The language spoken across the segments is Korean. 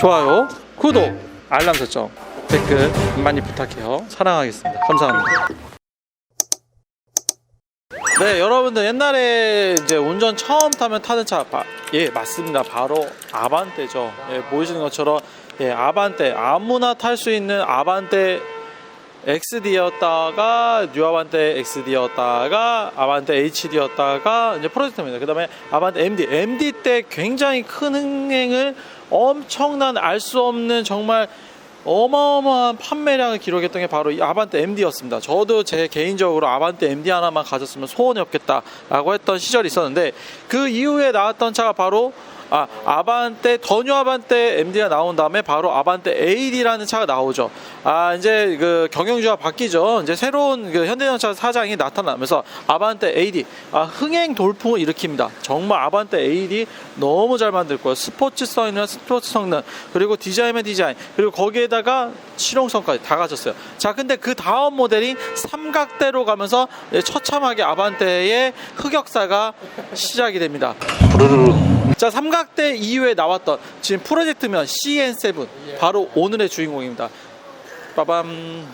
좋아요, 구독, 알람 설정, 댓글 많이 부탁해요. 사랑하겠습니다. 감사합니다. 네, 여러분들 옛날에 이제 운전 처음 타면 타는 차, 바, 예, 맞습니다. 바로 아반떼죠. 예, 보이시는 것처럼 예, 아반떼 아무나 탈 수 있는 아반떼 XD였다가 뉴아반떼 XD였다가 아반떼 HD였다가 이제 프로젝트입니다. 그다음에 아반떼 MD, MD 때 굉장히 큰 흥행을 엄청난 알 수 없는 정말 어마어마한 판매량을 기록했던 게 바로 이 아반떼 MD였습니다. 저도 제 개인적으로 아반떼 MD 하나만 가졌으면 소원이 없겠다라고 했던 시절이 있었는데 그 이후에 나왔던 차가 바로 아, 아반떼 더뉴 아반떼 MD가 나온 다음에 바로 아반떼 AD라는 차가 나오죠. 아 이제 그 경영주가 바뀌죠. 이제 새로운 그 현대자동차 사장이 나타나면서 아반떼 AD 아 흥행 돌풍을 일으킵니다. 정말 아반떼 AD 너무 잘 만들고요. 스포츠성이나 스포츠 성능 그리고 디자인의 디자인 그리고 거기에다가 실용성까지 다 가졌어요. 자 근데 그 다음 모델이 삼각대로 가면서 처참하게 아반떼의 흑역사가 시작이 됩니다. 자 삼각대 이후에 나왔던 지금 프로젝트면 CN7 바로 오늘의 주인공입니다. 빠밤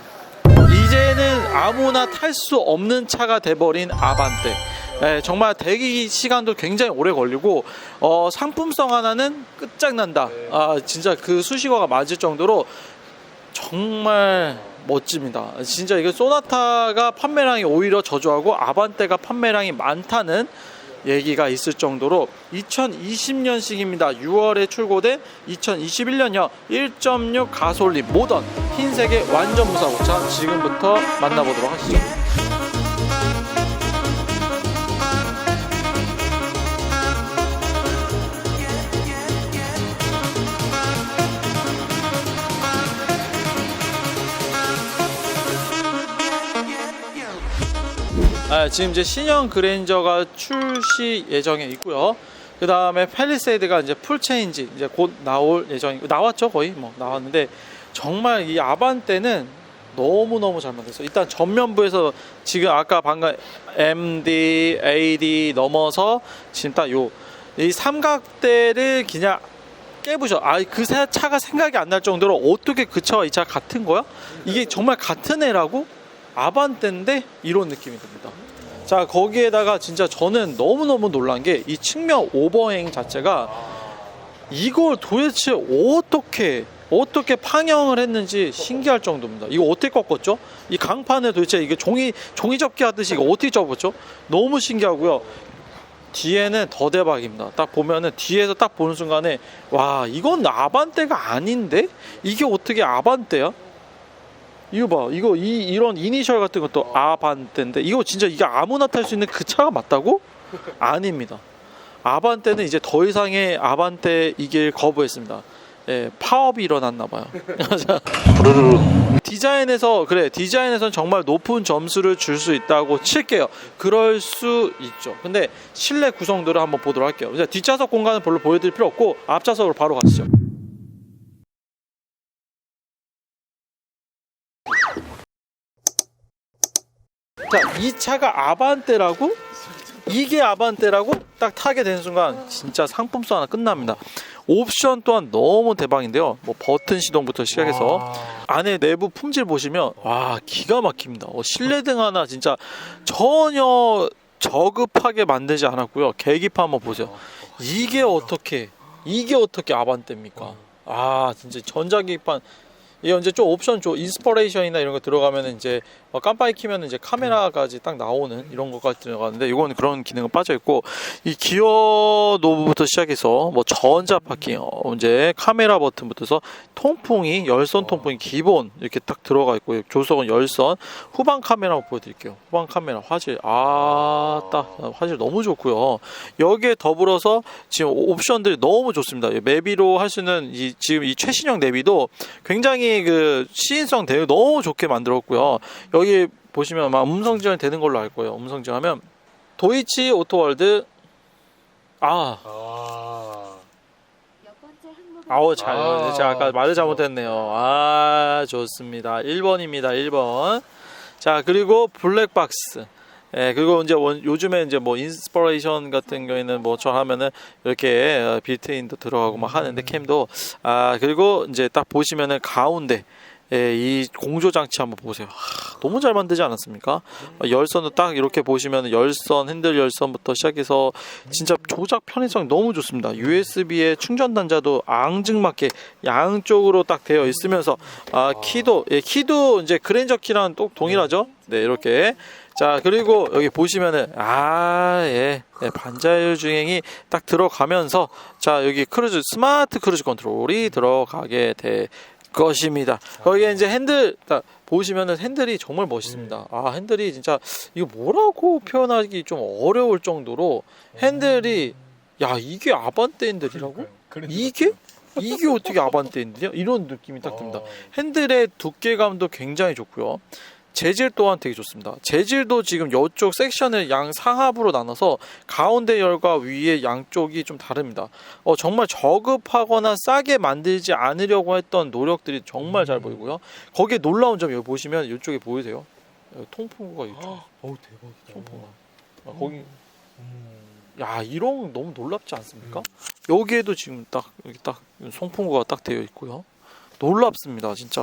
이제는 아무나 탈 수 없는 차가 돼버린 아반떼. 예, 정말 대기 시간도 굉장히 오래 걸리고 어, 상품성 하나는 끝장난다. 아 진짜 그 수식어가 맞을 정도로 정말 멋집니다. 진짜 이거 소나타가 판매량이 오히려 저조하고 아반떼가 판매량이 많다는 얘기가 있을 정도로 2020년식입니다. 6월에 출고된 2021년형 1.6 가솔린 모던 흰색의 완전 무사고차 지금부터 만나보도록 하시죠. 아, 지금 이제 신형 그랜저가 출시 예정에 있고요. 그 다음에 팰리세이드가 이제 풀 체인지 이제 곧 나올 예정이고 나왔죠 거의 뭐 나왔는데 정말 이 아반떼는 너무 너무 잘 만들었어요. 일단 전면부에서 지금 아까 방금 MD, AD 넘어서 지금 딱 요 이 삼각대를 그냥 깨부셔. 아, 그 새- 차가 생각이 안 날 정도로 어떻게 그 차와 이 차가 같은 거야? 이게 정말 같은 애라고? 아반떼인데 이런 느낌이 듭니다. 자, 거기에다가 진짜 저는 너무너무 놀란 게 이 측면 오버행 자체가 이걸 도대체 어떻게 어떻게 방영을 했는지 신기할 정도입니다. 이거 어떻게 꺾었죠? 이 강판을 도대체 이게 종이 종이 접기 하듯이 이거 어떻게 접었죠? 너무 신기하고요. 뒤에는 더 대박입니다. 딱 보면은 뒤에서 딱 보는 순간에 와 이건 아반떼가 아닌데 이게 어떻게 아반떼야? 이거 봐 이거 이 이런 이니셜 같은 것도 아반떼인데 이거 진짜 이게 아무나 탈 수 있는 그 차가 맞다고? 아닙니다. 아반떼는 이제 더 이상의 아반떼 이길 거부했습니다. 예, 파업이 일어났나 봐요. 디자인에서 그래 디자인에선 정말 높은 점수를 줄 수 있다고 칠게요. 그럴 수 있죠. 근데 실내 구성도를 한번 보도록 할게요. 뒷좌석 공간은 별로 보여드릴 필요 없고 앞좌석으로 바로 가시죠. 자, 이 차가 아반떼라고? 이게 아반떼라고? 딱 타게 되는 순간 진짜 상품성 하나 끝납니다. 옵션 또한 너무 대박인데요. 뭐 버튼 시동부터 시작해서 안에 내부 품질 보시면 와 기가 막힙니다. 어, 실내등 하나 진짜 전혀 저급하게 만들지 않았고요. 계기판 한번 보세요. 이게 어떻게 이게 어떻게 아반떼입니까? 아 진짜 전자계기판 이게 이제 좀 옵션 좀 인스퍼레이션이나 이런 거 들어가면 이제 어, 깜빡이 키면 이제 카메라까지 딱 나오는 이런 것까지 들어가는데 이건 그런 기능은 빠져 있고 이 기어 노브부터 시작해서 뭐 전자 파킹 어, 이제 카메라 버튼부터서 통풍이 열선 통풍이 기본 이렇게 딱 들어가 있고 조석은 열선. 후방 카메라 한번 보여드릴게요. 후방 카메라 화질 아딱 화질 너무 좋고요. 여기에 더불어서 지금 옵션들이 너무 좋습니다. 내비로 할 수 있는 이 지금 이 최신형 내비도 굉장히 그 시인성 대우 너무 좋게 만들었고요 여기 보시면 아마 음성 지원이 되는 걸로 알 거예요. 음성 지원하면 도이치 오토월드. 아. 아. 아우 잘 아. 제가 아까 말을 잘못했네요. 아 좋습니다. 1번입니다. 1번. 자 그리고 블랙박스. 예, 그리고 이제 원- 요즘에 이제 뭐 인스퍼레이션 같은 경우에는 뭐 저 하면은 이렇게 어, 빌트인도 들어가고 막 하는데 캠도. 아 그리고 이제 딱 보시면은 가운데 예, 이 공조 장치 한번 보세요. 하, 너무 잘 만들지 않았습니까? 어, 열선도 딱 이렇게 보시면 열선, 핸들 열선부터 시작해서 진짜 조작 편의성이 너무 좋습니다. USB의 충전 단자도 앙증맞게 양쪽으로 딱 되어 있으면서 아 키도 예, 키도 이제 그랜저 키랑 또 동일하죠. 네 이렇게 자 그리고 여기 보시면은 아예 예, 반자율 주행이 딱 들어가면서 자 여기 크루즈 스마트 크루즈 컨트롤이 들어가게 될 것입니다. 거기에 이제 핸들 딱 보시면은 핸들이 정말 멋있습니다. 아 핸들이 진짜 이거 뭐라고 표현하기 좀 어려울 정도로 핸들이 야 이게 아반떼 핸들이라고? 이게 이게 어떻게 아반떼 핸들이야? 이런 느낌이 딱 듭니다. 핸들의 두께감도 굉장히 좋고요. 재질 또한 되게 좋습니다. 재질도 지금 이쪽 섹션을 양 상하부로 나눠서 가운데 열과 위에 양쪽이 좀 다릅니다. 어, 정말 저급하거나 싸게 만들지 않으려고 했던 노력들이 정말 잘 보이고요. 거기에 놀라운 점이 여기 보시면 이쪽에 보이세요? 여기 통풍구가 이쪽 어우 대박이다. 통풍구. 아, 거기 음. 야 이런 거 너무 놀랍지 않습니까? 여기에도 지금 딱 여기 딱 송풍구가 딱 되어 있고요. 놀랍습니다, 진짜.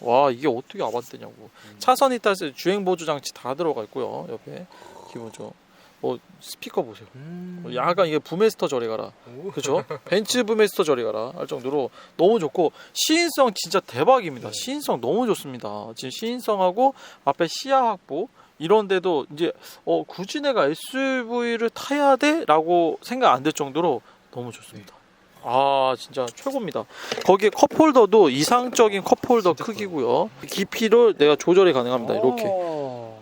와 이게 어떻게 아반떼냐고. 차선이 따라서 주행 보조 장치 다 들어가 있고요. 옆에 기본적으로 뭐 스피커 보세요. 음. 어, 약간 이게 부메스터 저리 가라. 오. 그렇죠? 벤츠 부메스터 저리 가라 할 정도로 너무 좋고 시인성 진짜 대박입니다. 네. 시인성 너무 좋습니다. 지금 시인성하고 앞에 시야 확보 이런데도 이제 어 굳이 내가 SUV를 타야 돼라고 생각 안들 정도로 너무 좋습니다. 아 진짜 최고입니다. 거기에 컵홀더도 이상적인 컵홀더 크기고요. 깊이를 내가 조절이 가능합니다. 이렇게. 아.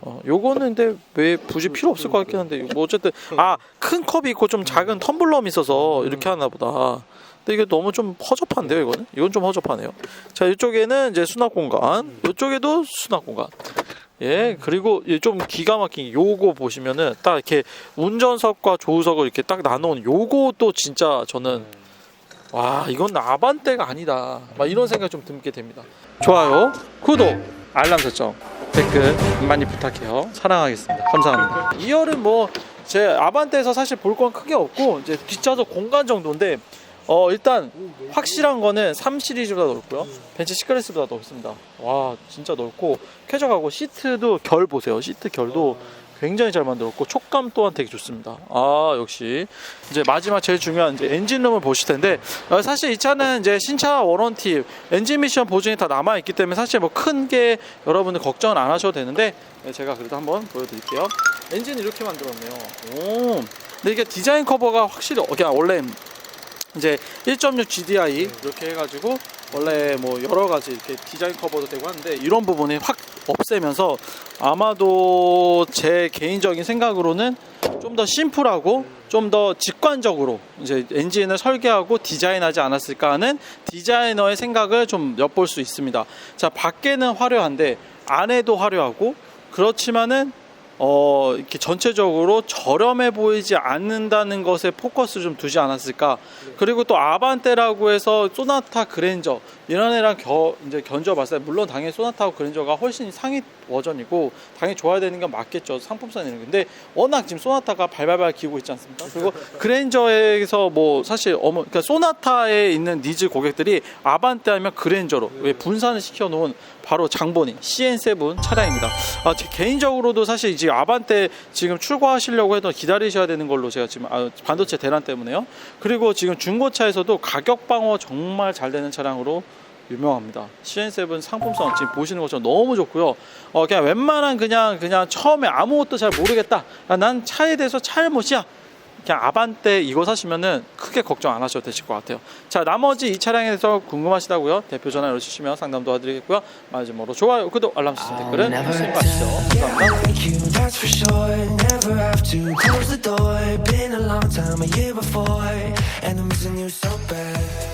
어, 요거는 근데 왜 굳이 필요 없을 것 같긴 한데 뭐 어쨌든 아 큰 컵이 있고 좀 작은 텀블럼이 있어서 이렇게 하나 보다 근데 이게 너무 좀 허접한데요 이거는 이건 좀 허접하네요 자 이쪽에는 이제 수납 공간 이쪽에도 수납 공간 예 그리고 이좀 기가 막힌 게 요거 보시면은 딱 이렇게 운전석과 조수석을 이렇게 딱 나눠온 요것도 진짜 저는 와 이건 아반떼가 아니다. 막 이런 생각 좀 들게 됩니다. 좋아요 구독 알람 설정 댓글 많이 부탁해요. 사랑하겠습니다. 감사합니다. 2열은 뭐 제 아반떼에서 사실 볼 건 크게 없고 이제 뒷좌석 공간 정도인데 어 일단 확실한 거는 3 시리즈보다 넓고요. 벤츠 시크레스보다 넓습니다. 와 진짜 넓고 쾌적하고 시트도 결 보세요. 시트 결도 굉장히 잘 만들었고 촉감 또한 되게 좋습니다. 아 역시 이제 마지막 제일 중요한 이제 엔진룸을 보실 텐데 어, 사실 이 차는 이제 신차 워런티 엔진 미션 보증이 다 남아 있기 때문에 사실 뭐 큰 게 여러분들 걱정은 안 하셔도 되는데 네, 제가 그래도 한번 보여드릴게요. 엔진 이렇게 만들었네요. 오, 근데 이게 디자인 커버가 확실히 어, 그냥 원래 이제 1.6 GDI 이렇게 해가지고 원래 뭐 여러 가지 이렇게 디자인 커버도 되고 하는데 이런 부분이 확 없애면서 아마도 제 개인적인 생각으로는 좀 더 심플하고 좀 더 직관적으로 이제 엔진을 설계하고 디자인하지 않았을까 하는 디자이너의 생각을 좀 엿볼 수 있습니다. 자 밖에는 화려한데 안에도 화려하고 그렇지만은 어, 이렇게 전체적으로 저렴해 보이지 않는다는 것에 포커스를 좀 두지 않았을까. 그리고 또 아반떼라고 해서 소나타 그랜저 이런 애랑 겨, 이제 견져봤어요. 물론 당연히 소나타하고 그랜저가 훨씬 상위 버전이고 당연히 좋아야 되는 건 맞겠죠. 상품성이 있는 근데 워낙 지금 소나타가 발발발 기고 있지 않습니까? 그리고 그랜저에서 뭐 사실 어머 그러니까 소나타에 있는 니즈 고객들이 아반떼 하면 그랜저로 왜 분산을 시켜 놓은 바로 장본인 CN7 차량입니다. 아, 제 개인적으로도 사실 이제 아반떼 지금 출고하시려고 해도 기다리셔야 되는 걸로 제가 지금 아, 반도체 대란 때문에요. 그리고 지금 중고차에서도 가격 방어 정말 잘 되는 차량으로 유명합니다. CN7 상품성 지금 보시는 것처럼 너무 좋고요. 어 그냥 웬만한 그냥 그냥 처음에 아무것도 잘 모르겠다. 아, 난 차에 대해서 잘 못이야. 그냥 아반떼 이거 사시면은 크게 걱정 안 하셔도 되실 것 같아요. 자, 나머지 이 차량에 대해서 궁금하시다고요? 대표 전화 열어주시면 상담 도와드리겠고요. 마지막으로 좋아요, 구독, 알람 설정 댓글은 수행하시죠. 감사합니다.